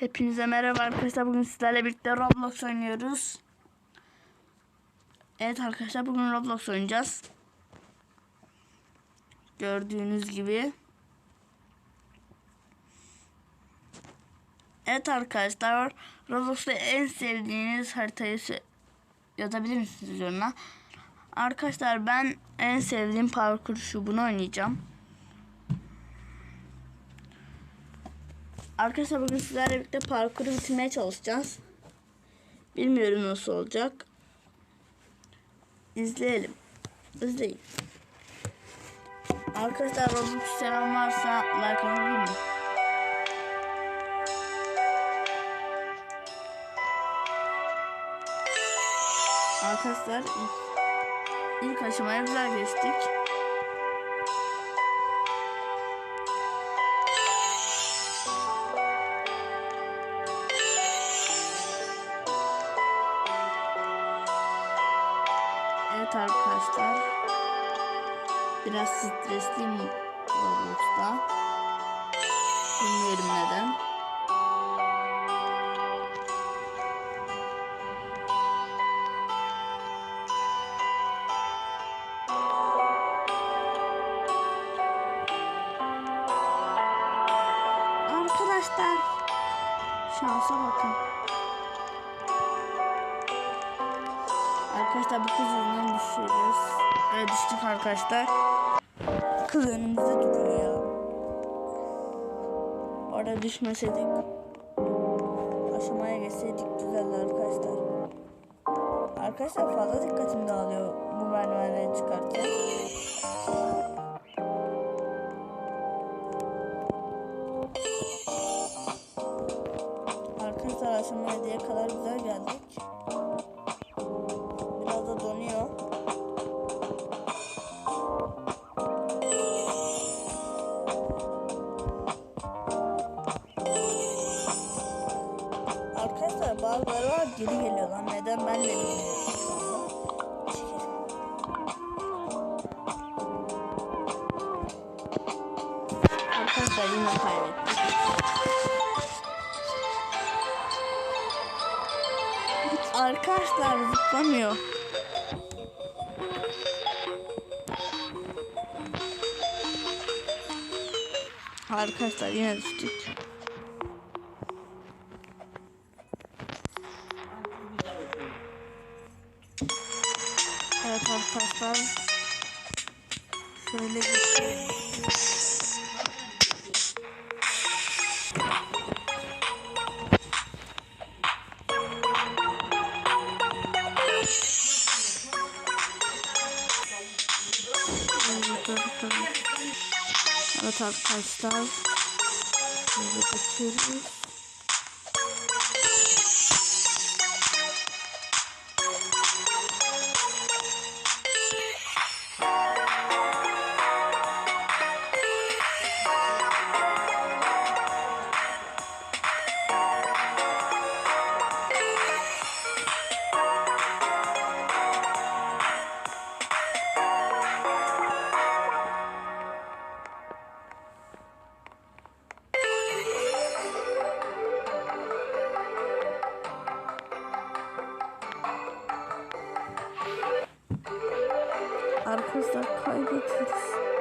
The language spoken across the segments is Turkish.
Hepinize merhaba arkadaşlar. Bugün sizlerle birlikte Roblox oynuyoruz. Evet arkadaşlar bugün Roblox oynayacağız. Gördüğünüz gibi. Evet arkadaşlar Roblox'ta en sevdiğiniz haritayı yazabilir misiniz yorumuna? Arkadaşlar ben en sevdiğim parkur şu bunu oynayacağım. Arkadaşlar bugün sizlerle birlikte parkuru bitirmeye çalışacağız. Bilmiyorum nasıl olacak. İzleyelim. İzleyin. Arkadaşlar Roblox seven varsa like atabilir mi? Arkadaşlar ilk, ilk aşamaya güzel geçtik. Biraz stresliyim Roblox'ta. Bilmiyorum neden. Arkadaşlar bu kız yüzünden düşüyoruz. Evet düştük arkadaşlar. Kız önümüzde duruyor ya. Orada düşmeseydik aşamaya geçseydik güzeldi arkadaşlar. Arkadaşlar fazla dikkatim dağılıyor bu merdivenleri çıkarken. Arkadaşlar aşama 7'ye kadar güzel geldik. Arkadaşlar yine. Arkadaşlar zıplamıyor. Arkadaşlar yine düştük. Evet arkadaşlar. Şöyle geçelim. Evet arkadaşlar. Şöyle geçiyoruz. Kaybederiz.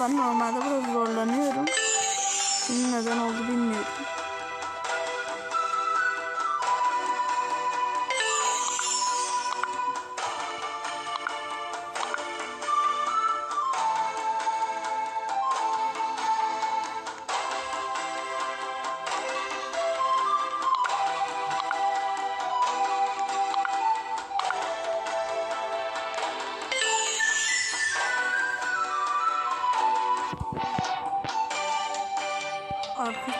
Ben normalde biraz zorlanıyorum. Şimdi neden oldu bilmiyorum.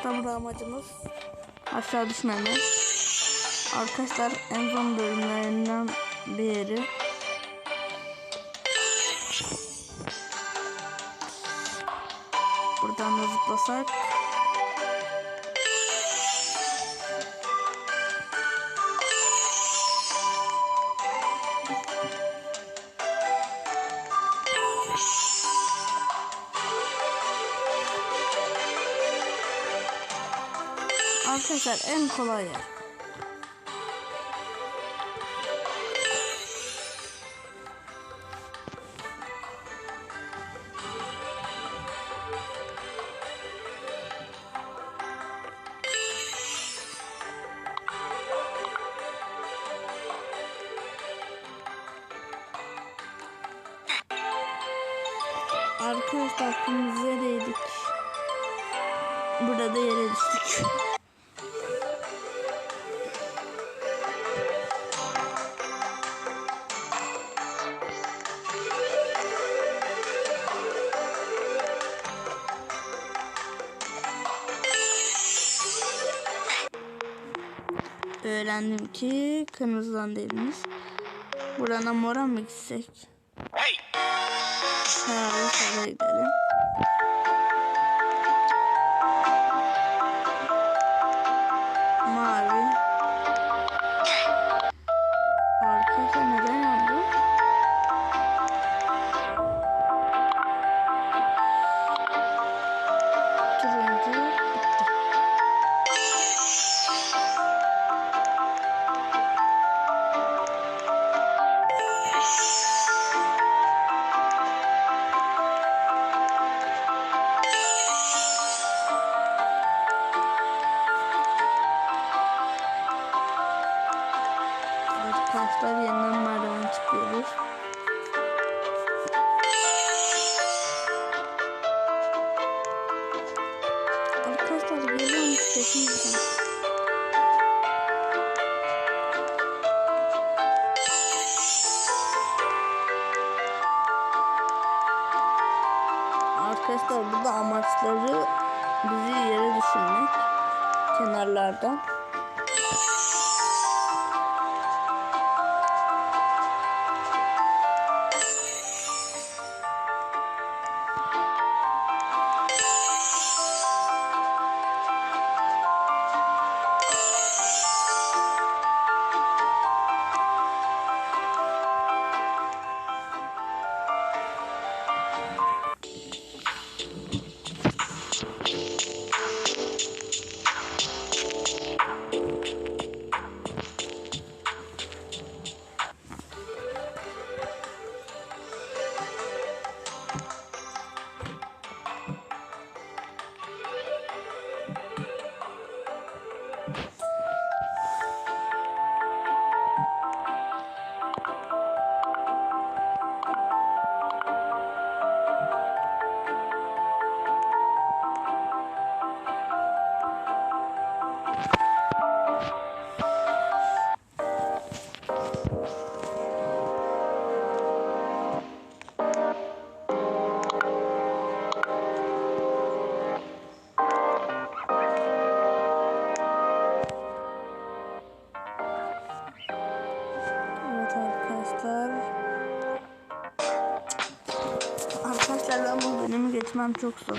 Sonra amacımız Aşağı düşmemek. Arkadaşlar en son bölümlerinden biri. Buradan da zıplasak. Arkadaşlar en kolay yer. Öğrendim ki kırmızıdan değilmiş. Burana mora mı gitsek? Herhalde şöyle gidelim. Arkadaşlar geliyormuş sesimizden. Arkadaşlar Bölümü geçmem çok zor.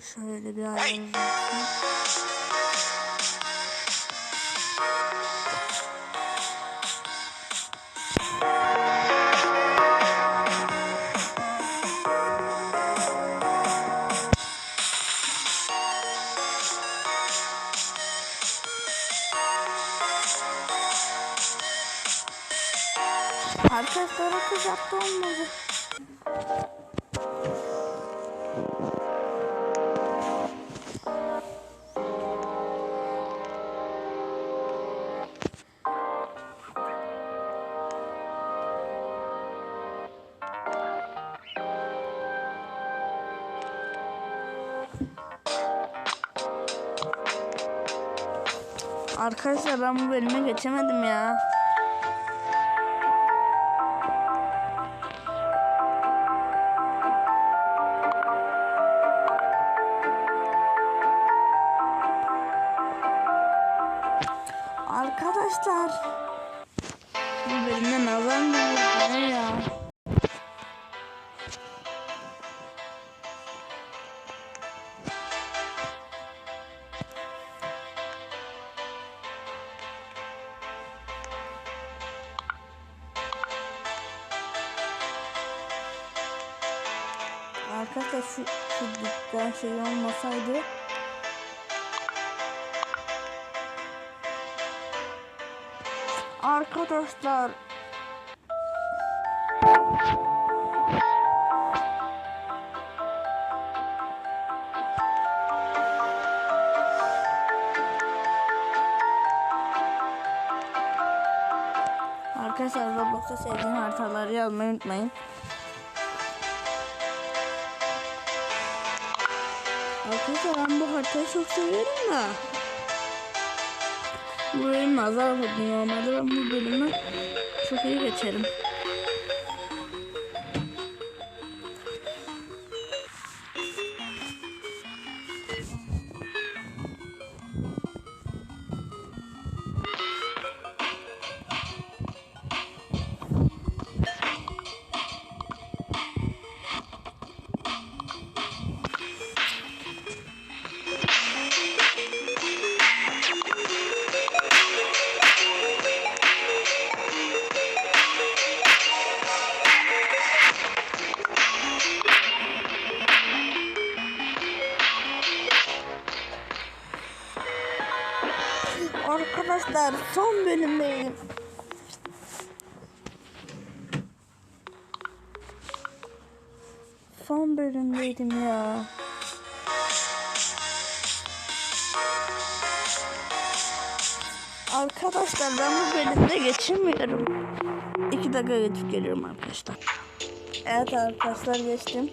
Şöyle bir ayarımız olmadı. Arkadaşlar ben bu bölüme geçemedim ya. Arkadaşlar. Bu bölümde nazar mı oldu ne ya? Arkadaşlar şu, şu dikten şey olmasaydı Arkadaşlar Arkadaşlar Roblox'ta sevdiğim haritaları yazmayı unutmayın. Arkadaşlar ben bu haritayı çok seviyorum da. Bu bölüm nazar oldu normalde ben bu bölümü çok iyi geçerim. Son bölümdeydim ya. Arkadaşlar ben bu bölümde geçemiyorum. İki dakika geçip geliyorum arkadaşlar. Evet arkadaşlar geçtim.